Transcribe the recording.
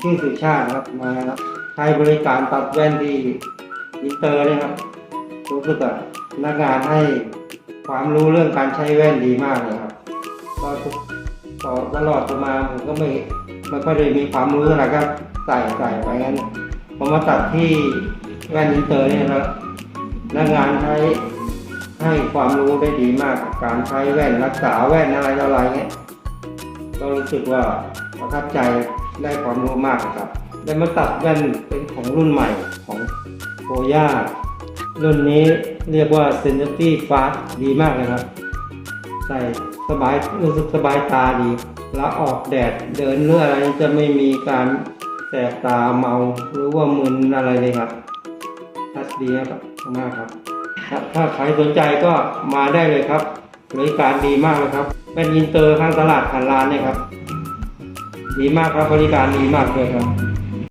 ชื่อสุชาติครับมาใช้บริการตัดแว่นที่อินเตอร์เนี่ยครับรู้สึกว่าพนักงานให้ความรู้เรื่องการใช้แว่นดีมากเลยครับก็ต่อตลอดมาผมก็ไม่ไม่ค่อยได้มีความรู้อะไรก็ใส่ใส่ไปงั้นพอมาตัดที่แว่นอินเตอร์เนี่ยนะพนักงานใช้ให้ความรู้ได้ดีมาก การใช้แว่นรักษาแว่นอะไรออะไรเงี้ยก็รู้สึกว่าประทับใจ ได้ความรู้มากครับ ได้มาตัดแว่นเป็นของรุ่นใหม่ของโกย่ารุ่นนี้เรียกว่า s e n s i t y Fast ดีมากเลยครับ ใส่สบายรู้สึกสบายตาดี แล้วออกแดดเดินเรืออะไรจะไม่มีการแสบตาเมาหรือว่ามึนอะไรเลยครับทัดดีครับมากครับถ้าถ้าใครสนใจก็มาได้เลยครับบริการดีมากเลยครับ เป็นอินเตอร์ข้างตลาดพันล้านเนี่ยครับ ดีมากครับบริการดีมากเลยครับ